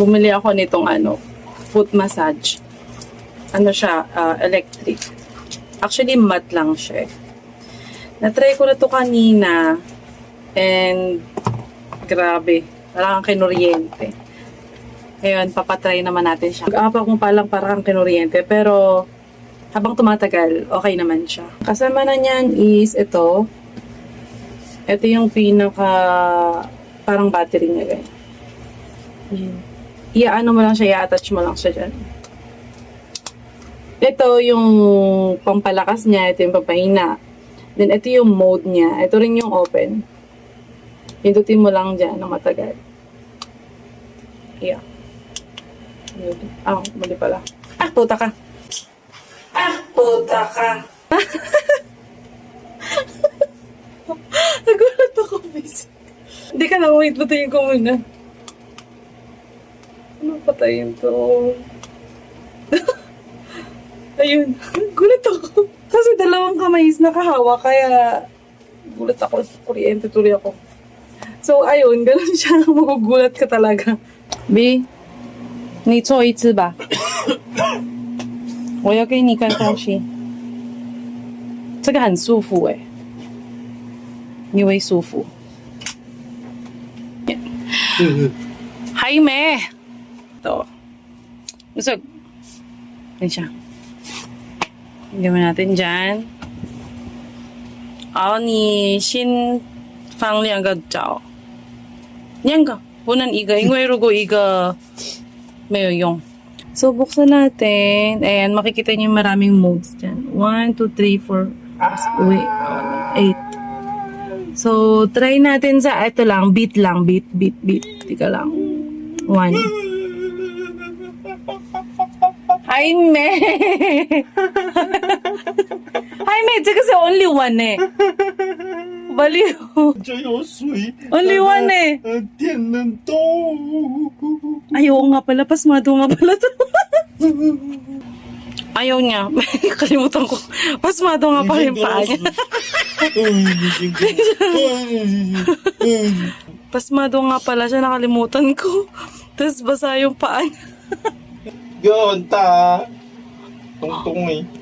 bumili ako nitong ano, foot massage. Ano siya, ah, electric. Actually, mat lang siya. eh. Na-try ko na to kanina. And, grabe. Parang kinuryente. Ngayon, papatry naman natin siya. Mag-apa kung palang parang kinuryente. Pero, habang tumatagal, okay naman siya. Kasama na niyan is ito. Ito yung pinaka parang battery niya ganyan. Yan. Iaano mo lang siya, i-attach mo lang siya dyan. Ito yung pampalakas niya, ito yung pampahina. Then ito yung mode niya. Ito rin yung open. Pindutin mo lang dyan ng matagal. Yeah. Ah, mali pala. Ah, puta ka. Ah, puta ka. Nagulat ako, miss. Hindi ka na, wait, patayin ko muna. Ano patayin to? Ayun, gulat ako. Kasi dalawang kamay is nakahawa, kaya gulat ako. Kuryente tuloy ako. So, ayun, ganun siya. Magugulat ka talaga. B, 你做一次吧。我要给你看东西。这个很舒服诶，你会舒服。还没。 Ito. Busog. Yan siya. Hindi natin dyan. Ako ni Shin Fang Liang Gag Chao. Yan ka. Punan iga. Ingway rugo iga. Mayo yung. So, buksan natin. Ayan, makikita niyo maraming modes dyan. 1, 2, 3, 4, wait, 8. So, try natin sa, ito lang, beat lang, beat, beat, beat. Tika lang. 1, Jaime! Jaime, 这个是 only one 呢。Baliw. 就有水。 Only one eh. 呃，电能动。 Ay, oo nga pala. Pasmado nga pala to. Ayaw niya. Kalimutan ko. Pasmado nga pala yung paa niya. Pasmado nga pala siya. Nakalimutan ko. Tapos basa yung paa niya. Yun, ta. Tungtong eh.